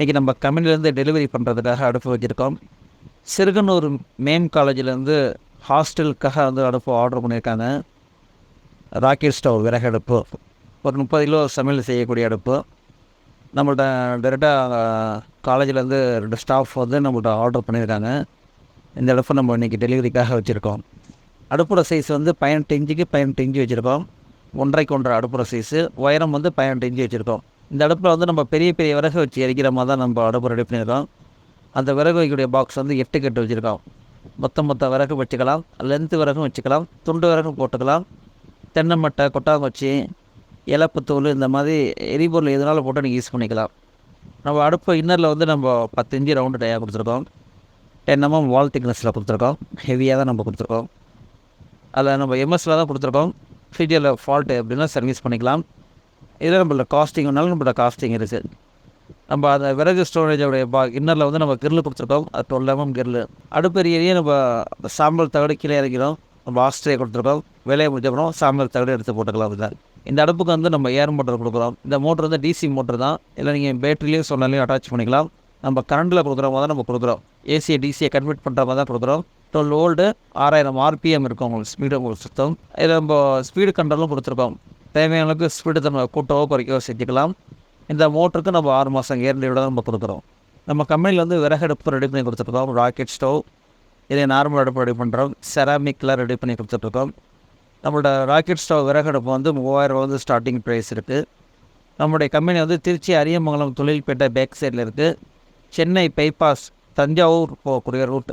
இன்றைக்கி நம்ம கம்பெனிலேருந்து டெலிவரி பண்ணுறதுக்காக அடுப்பு வச்சுருக்கோம். சிறுகனூர் மேம் காலேஜிலேருந்து ஹாஸ்டலுக்காக வந்து அடுப்பு ஆர்டர் பண்ணியிருக்காங்க. ராக்கெட் ஸ்டவ் விறகு அடுப்பு ஒரு முப்பது கிலோ சமையல் செய்யக்கூடிய அடுப்பு. நம்மள்ட்ட டேரெக்டாக காலேஜிலேருந்து ரெண்டு ஸ்டாஃப் வந்து நம்மள்ட்ட ஆர்டர் பண்ணியிருக்காங்க. இந்த அடுப்பு நம்ம இன்றைக்கி டெலிவரிக்காக வச்சுருக்கோம். அடுப்போட சைஸ் வந்து பதினெட்டு இஞ்சுக்கு பதினெட்டு இஞ்சு வச்சுருக்கோம். ஒன்றரைக்கு ஒன்றரை அடுப்புற சைஸு உயரம் வந்து பதினெட்டு இஞ்சு வச்சுருக்கோம். இந்த அடுப்பில் வந்து நம்ம பெரிய பெரிய விறகு வச்சு எரிக்கிற மாதிரி தான் நம்ம அடுப்பு ரெடி பண்ணியிருக்கோம். அந்த விறகு வைக்கக்கூடிய பாக்ஸ் வந்து எட்டு கட்டு வச்சுருக்கோம். மொத்த மொத்த விறகு வச்சுக்கலாம். லென்த்து விறகும் வச்சுக்கலாம். துண்டு விறகும் போட்டுக்கலாம். தென்னை மட்டை கொட்டாங்குச்சி இலப்புத்தூள் இந்த மாதிரி எரிபொருள் எதுனாலும் போட்டு நீங்கள் யூஸ் பண்ணிக்கலாம். நம்ம அடுப்பு இன்னரில் வந்து நம்ம பத்து இஞ்சி ரவுண்டு டயாக கொடுத்துருக்கோம். டென் எம்எம் வால் திக்னஸில் கொடுத்துருக்கோம் ஹெவியாக தான் நம்ம கொடுத்துருக்கோம். அதில் நம்ம எம்எஸ்சில் தான் கொடுத்துருக்கோம். ஃபிஜியில் ஃபால்ட்டு அப்படின்னா சர்வீஸ் பண்ணிக்கலாம். இதில் நம்மளோட காஸ்டிங்னாலும் நம்மளோட காஸ்டிங் இருக்குது நம்ம அந்த விறகு ஸ்டோரேஜோடைய பா இன்னரில் வந்து நம்ம கிரில் கொடுத்துருக்கோம். அது டுவெல் எம்எம் கிரில் அடுப்பெரியயே நம்ம அந்த சாம்பல் தகடு கீழே இறக்கிறோம் நம்ம ஆஸ்ட்ரே கொடுத்துருக்கோம். விலையை முடிஞ்சப்பறம் சாம்பல் தகடு எடுத்து போட்டுக்கலாம் அதுதான் இந்த அடுப்புக்கு வந்து நம்ம ஏர் மோட்டர் கொடுக்குறோம். இந்த மோட்டர் வந்து டிசி மோட்டர் தான். இல்லை நீங்கள் பேட்டரிலையும் சொன்னாலையும் அட்டாச் பண்ணிக்கலாம். நம்ம கரண்டில் கொடுக்குற மாதிரி தான் நம்ம கொடுக்குறோம். ஏசியை டிசியை கன்வெர்ட் பண்ணுற மாதிரி தான் கொடுக்குறோம். டுவெல் ஓல்டு ஆறாயிரம் ஆர்பிஎம் இருக்கும் உங்களுக்கு ஸ்பீடு உங்களுக்கு சுத்தம். இதில் நம்ம ஸ்பீடு கண்ட்ரோலும் கொடுத்துருக்கோம். தேவையான அளவுக்கு ஸ்பீடு நம்ம கூட்டவோ குறைக்கவோ செஞ்சுக்கலாம் இந்த மோட்டருக்கு நம்ம ஆறு மாதம் கேரண்டியோட தான் நம்ம கொடுக்குறோம். நம்ம கம்பெனியில் வந்து விறகு அடுப்பு ரெடி பண்ணி கொடுத்துருக்கோம் ராக்கெட் ஸ்டவ் இதே நார்மல் அடுப்பு ரெடி பண்ணுறோம் செராமிக்கில் ரெடி பண்ணி கொடுத்துட்ருக்கோம். நம்மளோட ராக்கெட் ஸ்டவ் விறகு அடுப்பு வந்து மூவாயிரம் வந்து ஸ்டார்டிங் ப்ரைஸ் இருக்குது நம்மளுடைய கம்பெனி வந்து திருச்சி அரியமங்கலம் தொழில்பேட்டை பேக் சைடில் இருக்குது சென்னை பைபாஸ் தஞ்சாவூர் போகக்கூடிய ரூட்